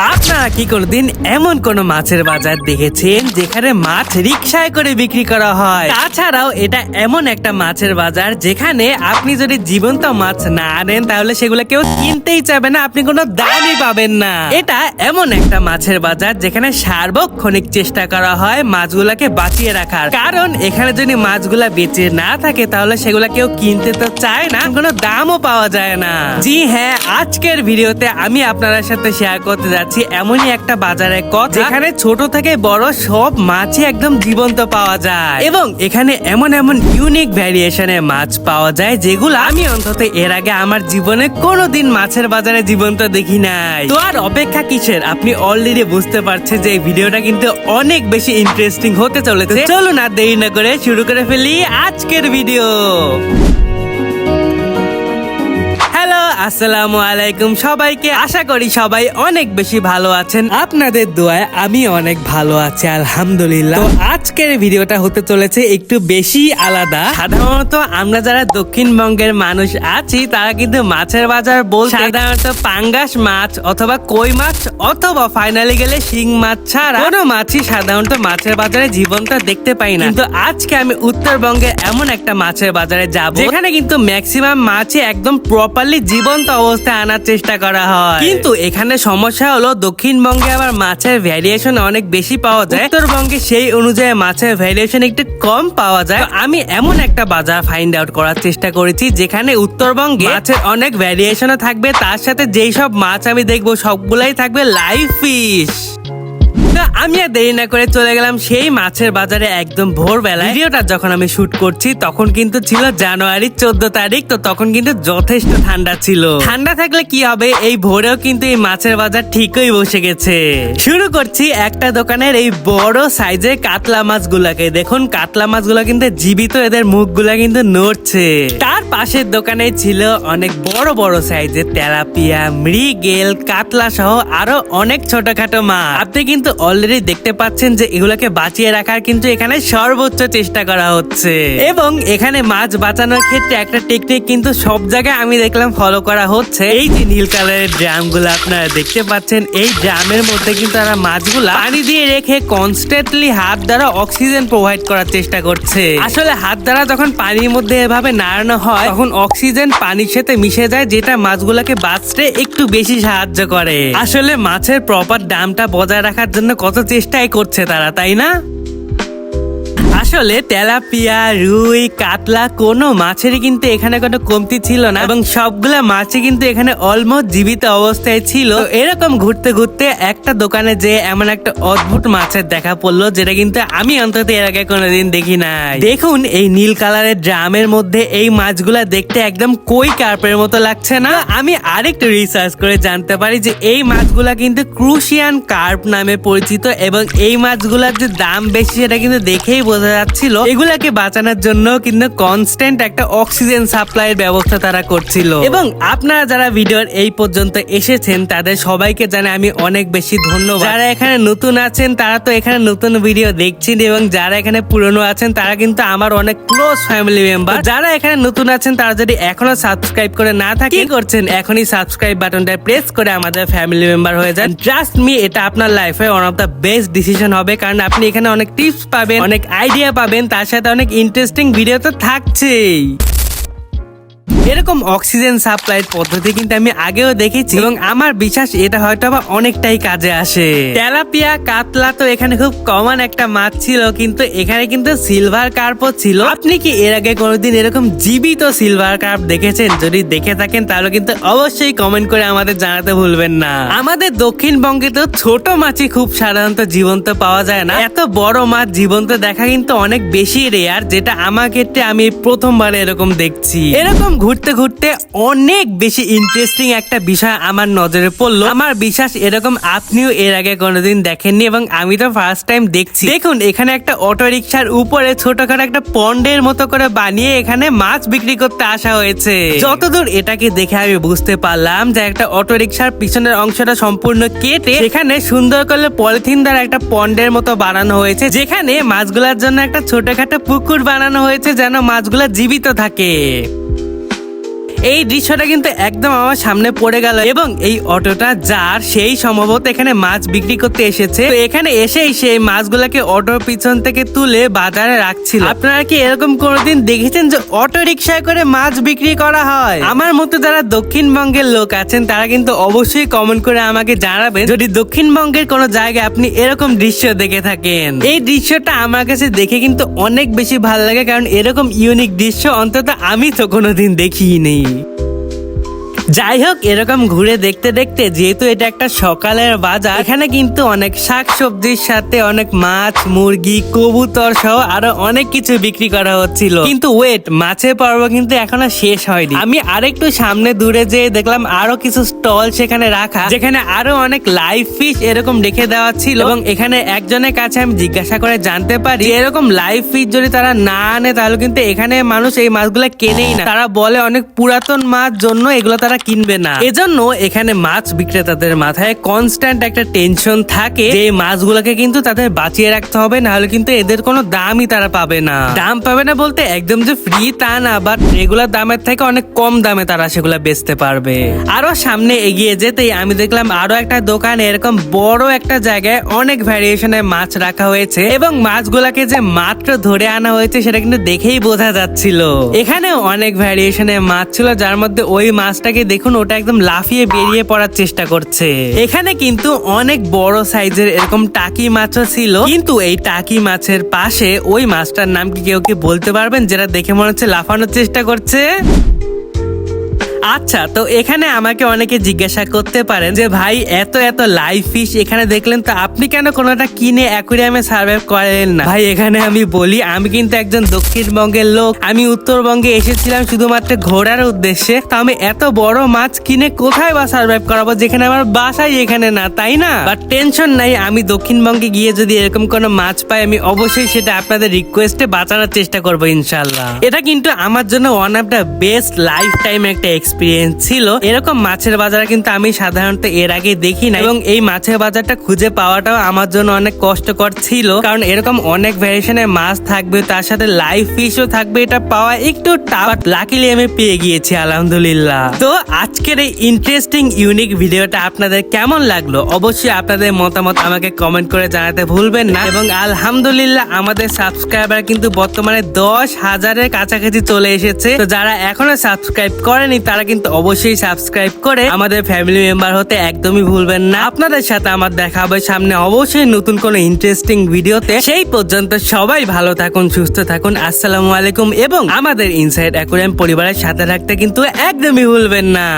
Ah. আপনারা কি এমন কোন মাছের বাজার দেখেছেন যেখানে মাছ রিক্সায় করে বিক্রি করা হয়? তাছাড়াও এটা এমন একটা মাছের বাজার যেখানে আপনি যদি জীবন্ত মাছ না আনেন, তাহলে সেগুলো কেউ কিনতেই চাবে না, আপনি কোনো দামই পাবেন না। এটা এমন একটা মাছের বাজার যেখানে সার্বক্ষণিক চেষ্টা করা হয় মাছগুলাকে বাঁচিয়ে রাখার। কারণ এখানে যদি মাছগুলা বেঁচে না থাকে, তাহলে সেগুলা কেউ কিনতে তো চায় না, কোনো দামও পাওয়া যায় না। জি হ্যাঁ আজকের ভিডিওতে আমি আপনাদের সাথে শেয়ার করতে যাচ্ছি এমনই একটা বাজারে কথা যেখানে ছোট থেকে বড় সব মাছই একদম জীবন্ত পাওয়া যায়। এবং এখানে এমন এমন ইউনিক ভ্যারিয়েশনের মাছ পাওয়া যায় যেগুলো আমি অন্তত এর আগে আমার জীবনে কোনোদিন মাছের বাজারে জীবন্ত দেখি নাই। তো আর অপেক্ষা কিসের? আপনি অলরেডি বুঝতে পারছেন যে এই ভিডিওটা কিন্তু অনেক বেশি ইন্টারেস্টিং হতে চলেছে। চলুন আর দেরি না করে শুরু করে ফেলি আজকের ভিডিও আসসালামু আলাইকুম। সবাইকে আশা করি সবাই অনেক বেশি ভালো আছেন। আপনাদের দোয়ায় আমি অনেক ভালো আছি, আলহামদুলিল্লাহ। আজকের ভিডিওটা হতে চলেছে একটু বেশি আলাদা। সাধারণত আমরা যারা দক্ষিণবঙ্গের মানুষ আছি, তারা কিন্তু মাছের বাজার বলতে সাধারণত পাঙ্গাস মাছ অথবা কই মাছ অথবা ফাইনালি গেলে শিং মাছ ছাড়া কোনো মাছই সাধারণত মাছের বাজারে জীবনটা দেখতে পাই না। কিন্তু আজকে আমি উত্তরবঙ্গের এমন একটা মাছের বাজারে যাব, যেখানে কিন্তু ম্যাক্সিমাম মাছই একদম প্রপারলি জীবন্ত অবস্থায় আনার চেষ্টা করা হয়। কিন্তু এখানে সমস্যা হলো দক্ষিণবঙ্গে আবার মাছের ভ্যারিয়েশন অনেক বেশি পাওয়া যায়। উত্তরবঙ্গে সেই অনুযায়ী মাছের ভ্যারিয়েশন একটু কম পাওয়া যায়। আমি এমন একটা বাজার ফাইন্ড আউট করার চেষ্টা করেছি, যেখানে উত্তরবঙ্গে মাছের অনেক ভ্যারিয়েশনও থাকবে। তার সাথে যেই সব মাছ আমি দেখব, সবগুলাই থাকবে লাইফ ফিশ আমি আর দেরি না করে চলে গেলাম সেই মাছের বাজারে একদম ভিডিওটা যখন আমি শুট করছি, তখন কিন্তু ছিল জানুয়ারির চোদ্দ তারিখ, তো তখন কিন্তু যথেষ্ট ঠান্ডা ছিল। ঠান্ডা থাকলে কি হবে? এই ভোরেও কিন্তু এই মাছের বাজার ঠিকই বসে গেছে। শুরু করছি একটা দোকানের এই বড় সাইজের কাতলা মাছগুলাকে। দেখুন, কাতলা মাছগুলো কিন্তু জীবিত, এদের মুখগুলা কিন্তু নড়ছে। তার পাশের দোকানে ছিল অনেক বড় বড় সাইজের তেলাপিয়া, মৃগেল, কাতলা সহ আরও অনেক ছোটখাটো মাছ। আপনি কিন্তু অলরেডি দেখতে পাচ্ছেন যে এগুলাকে বাঁচিয়ে রাখার কিন্তু এখানে সর্বোচ্চ চেষ্টা করা হচ্ছে। এবং এখানে মাছ বাঁচানোর ক্ষেত্রে একটা টেকনিক কিন্তু সব জায়গায় আমি দেখলাম ফলো করা হচ্ছে। এই যে নীল কালারের ড্রামগুলো আপনারা দেখতে পাচ্ছেন, এই ড্রামের মধ্যে কিন্তু তারা মাছগুলা পানি দিয়ে রেখে কনস্ট্যান্টলি হাত দ্বারা অক্সিজেন প্রোভাইড করার চেষ্টা করছে। আসলে হাত দ্বারা যখন পানির মধ্যে এভাবে নাড়ানো হয়, তখন অক্সিজেন পানির সাথে মিশে যায়, যেটা মাছগুলোকে বাঁচতে একটু বেশি সাহায্য করে। আসলে মাছের প্রপার দামটা বজায় রাখার জন্য কত চেষ্টাই করছে তারা তাই না? আসলে তেলাপিয়া, রুই, কাতলা কোনো মাছেরই কিন্তু এখানে কোনো কমতি ছিল না এবং সবগুলা মাছই কিন্তু এখানে অলমোস্ট জীবিত অবস্থায় ছিল। এরকম ঘুরতে ঘুরতে একটা দোকানে যে এমন একটা অদ্ভুত মাছের দেখা পড়ল যেটা কিন্তু আমি অন্তত এর আগে কোনোদিন দেখি নাই। দেখুন, এই নীল কালারের ড্রামের মধ্যে এই মাছগুলা দেখতে একদম কই কার্পের মতো লাগছে না। আমি আরেকটু রিসার্চ করে জানতে পারি যে এই মাছগুলা কিন্তু ক্রুশিয়ান কার্প নামে পরিচিত এবং এই মাছগুলার যে দাম বেশি সেটা কিন্তু দেখেই বোঝা যাচ্ছিল। এগুলাকে বাঁচানোর জন্য কিন্তু কনস্ট্যান্ট একটা অক্সিজেন সাপ্লাইয়ের ব্যবস্থা তারা করছিল। এবং আপনারা যারা ভিডিওর এই পর্যন্ত এসেছেন, তাদের সবাইকে জানে আমি অনেক বেশি ধন্যবাদ। যারা এখানে নতুন আছেন, তারা তো এখানে নতুন ভিডিও দেখছেন এবং যারা এখানে পুরনো আছেন, তারা কিন্তু আমার অনেক ক্লোজ ফ্যামিলি মেম্বার যারা এখানে নতুন আছেন, তারা যদি এখনও সাবস্ক্রাইব করে না থাকে করছেন? এখনই সাবস্ক্রাইব বাটনটা প্রেস করে আমাদের ফ্যামিলি মেম্বার হয়ে যান। ট্রাস্ট মি এটা আপনার লাইফে one of the best decision হবে, কারণ আপনি এখানে অনেক টিপস পাবেন, অনেক আইডিয়া পাবেন তার সাথে অনেক ইন্টারেস্টিং ভিডিও তো থাকছেই। এরকম অক্সিজেন সাপ্লাই পদ্ধতি কিন্তু আমি আগেও দেখেছি এবং আমার বিশ্বাস এটা হয়তো বা অনেকটাই কাজে আসে। তেলাপিয়া, কাতলা তো এখানে খুব কমন একটা মাছ ছিল, কিন্তু এখানে কিন্তু সিলভার কার্পও ছিল। আপনি কি এর আগে কোনোদিন এরকম জীবিত সিলভার কার্প দেখেছেন? যদি দেখে থাকেন তাহলে কিন্তু অবশ্যই কমেন্ট করে আমাদের জানাতে ভুলবেন না। আমাদের দক্ষিণবঙ্গে তো ছোট মাছই খুব সাধারণত জীবন্ত পাওয়া যায় না। এত বড় মাছ জীবন্ত দেখা কিন্তু অনেক বেশি রেয়ার যেটা আমার ক্ষেত্রে আমি প্রথমবার এরকম দেখছি। এরকম ঘুরতে ঘুরতে অনেক বেশি ইন্টারেস্টিং একটা বিষয় আমার নজরে পড়ল। আমার বিশ্বাস এরকম আপনিও এর আগে কোনোদিন দেখেননি এবং আমি তো ফার্স্ট টাইম দেখছি। দেখুন, এখানে একটা অটো রিক্সার উপরে ছোটখাটো একটা পন্ডের মতো করে বানিয়ে এখানে মাছ বিক্রি করতে আসা হয়েছে। যতদূর এটাকে দেখে আমি বুঝতে পারলাম যে একটা অটো রিক্সার পিছনের অংশটা সম্পূর্ণ কেটে সেখানে সুন্দর করে পলিথিন দ্বারা একটা পন্ডের মতো বানানো হয়েছে, যেখানে মাছগুলার জন্য একটা ছোটখাটো পুকুর বানানো হয়েছে যেন মাছগুলা জীবিত থাকে। এই দৃশ্যটা কিন্তু একদম আমার সামনে পড়ে গেল এবং এই অটোটা যার সেই সম্ভবত এখানে মাছ বিক্রি করতে এসেছে। এখানে এসেই সেই মাছগুলোকে অটোর পিছন থেকে তুলে বাজারে রাখছিল। আপনারা কি এরকম কোনোদিন দেখেছেন যে অটো রিক্সায় করে মাছ বিক্রি করা হয়? আমার মতো যারা দক্ষিণবঙ্গের লোক আছেন, তারা কিন্তু অবশ্যই কমেন্ট করে আমাকে জানাবেন। যদি দক্ষিণবঙ্গের কোনো জায়গায় আপনি এরকম দৃশ্য দেখে থাকেন, এই দৃশ্যটা আমার কাছে দেখে কিন্তু অনেক বেশি ভালো লাগে, কারণ এরকম ইউনিক দৃশ্য অন্তত আমি তো কোনোদিন দেখিনি। যাই হোক এরকম ঘুরে দেখতে দেখতে, যেহেতু এটা একটা সকালের বাজার, এখানে কিন্তু অনেক শাক সবজির সাথে অনেক মাছ, মুরগি, কবুতর সহ আরও অনেক কিছু বিক্রি করা হচ্ছিল। কিন্তু ওয়েট মাছের পর্ব কিন্তু এখনও শেষ হয়নি। আমি আরেকটু সামনে দূরে যেয়ে দেখলাম আরও কিছু স্টল সেখানে রাখা, যেখানে আরও অনেক লাইভ ফিশ এরকম রেখে দেওয়া ছিল। এবং এখানে একজনের কাছে আমি জিজ্ঞাসা করে জানতে পারি এরকম লাইভ ফিশ যদি তারা না আনে, তাহলে কিন্তু এখানে মানুষ এই মাছগুলো কেনেই না। তারা বলে অনেক পুরাতন মাছ, জন্য এগুলো তারা কিনবে না। এজন্য এখানে মাছ বিক্রেতাদের মাথায় কনস্ট্যান্ট একটা টেনশন থাকে যে এই মাছগুলোকে কিন্তু তাদের বাঁচিয়ে রাখতে হবে না হলে কিন্তু এদের কোনো দামই তারা পাবে না। দাম পাবে না বলতে একদম যে ফ্রি তা না বাট রেগুলার দামের থেকে অনেক কম দামে তারা সেগুলো বেচতে পারবে। আরও সামনে এগিয়ে যেতেই আমি দেখলাম আরও একটা দোকানে এরকম বড় একটা জায়গায় অনেক ভ্যারিয়েশনের মাছ রাখা হয়েছে, এবং মাছগুলাকে যে মাত্র ধরে আনা হয়েছে সেটা কিন্তু দেখেই বোঝা যাচ্ছিল। এখানে অনেক ভ্যারিয়েশনের মাছ ছিল, যার মধ্যে ওই মাছটাকে দেখুন, ওটা একদম লাফিয়ে বেরিয়ে পড়ার চেষ্টা করছে। এখানে কিন্তু অনেক বড় সাইজের এরকম টাকি মাছও ছিল। কিন্তু এই টাকি মাছের পাশে ওই মাছটার নাম কি কেউ কি বলতে পারবেন, যেটা দেখে মনে হচ্ছে লাফানোর চেষ্টা করছে? আচ্ছা তো এখানে আমাকে অনেকে জিজ্ঞাসা করতে পারেন যে, ভাই, এত এত লাইভ ফিশ এখানে দেখলেন, তো আপনি কেন কোনোটা কিনে অ্যাকুরিয়ামে সার্ভাইভ করেন না? ভাই, এখানে আমি বলি, আমি কিন্তু একজন দক্ষিণবঙ্গের লোক। আমি উত্তরবঙ্গে এসেছিলাম শুধুমাত্র ঘোরার উদ্দেশ্যে। তো আমি এত বড় মাছ কিনে কোথায় বা সার্ভাইভ করাবো? যেখানে আমার বাসাই এখানে না, তাই না? বা টেনশন নাই, আমি দক্ষিণবঙ্গে গিয়ে যদি এরকম কোনো মাছ পাই, আমি অবশ্যই সেটা আপনাদের রিকোয়েস্টে বাঁচানোর চেষ্টা করব ইনশাল্লাহ এটা কিন্তু আমার জন্য one of the best lifetime একটা এক্সপিরিয়েন্স ছিল, এরকম মাছের বাজার কিন্তু আমি সাধারণত এর আগে দেখি না এবং এই মাছের বাজারটা খুঁজে পাওয়াটাও আমার জন্য অনেক কষ্টকর ছিল। কারণ এরকম অনেক ভ্যারিয়েশনের মাছ থাকবে, তার সাথে লাইভ ফিশও থাকবে, এটা পাওয়া একটু টাফ লাকিলি আমি পেয়ে গিয়েছি, আলহামদুলিল্লাহ। তো আজকের এই ইন্টারেস্টিং ইউনিক ভিডিওটা আপনাদের কেমন লাগল? অবশ্যই আপনাদের মতামত আমাকে কমেন্ট করে জানাতে ভুলবেন না। এবং আলহামদুলিল্লাহ আমাদের সাবস্ক্রাইবার কিন্তু বর্তমানে দশ হাজারের কাছাকাছি চলে এসেছে। তো যারা এখনও সাবস্ক্রাইব করেনি তারা কিন্তু অবশ্যই সাবস্ক্রাইব করে আমাদের ফ্যামিলি মেম্বার হতে একদমই ভুলবেন না। আপনাদের সাথে আমার দেখা হবে সামনে অবশ্যই নতুন কোন ইন্টারেস্টিং ভিডিওতে সেই পর্যন্ত সবাই ভালো থাকুন, সুস্থ থাকুন, আসসালামু আলাইকুম এবং আমাদের ইনসাইড অ্যাকুরিয়াম পরিবারের সাথে থাকতে কিন্তু একদমই ভুলবেন না।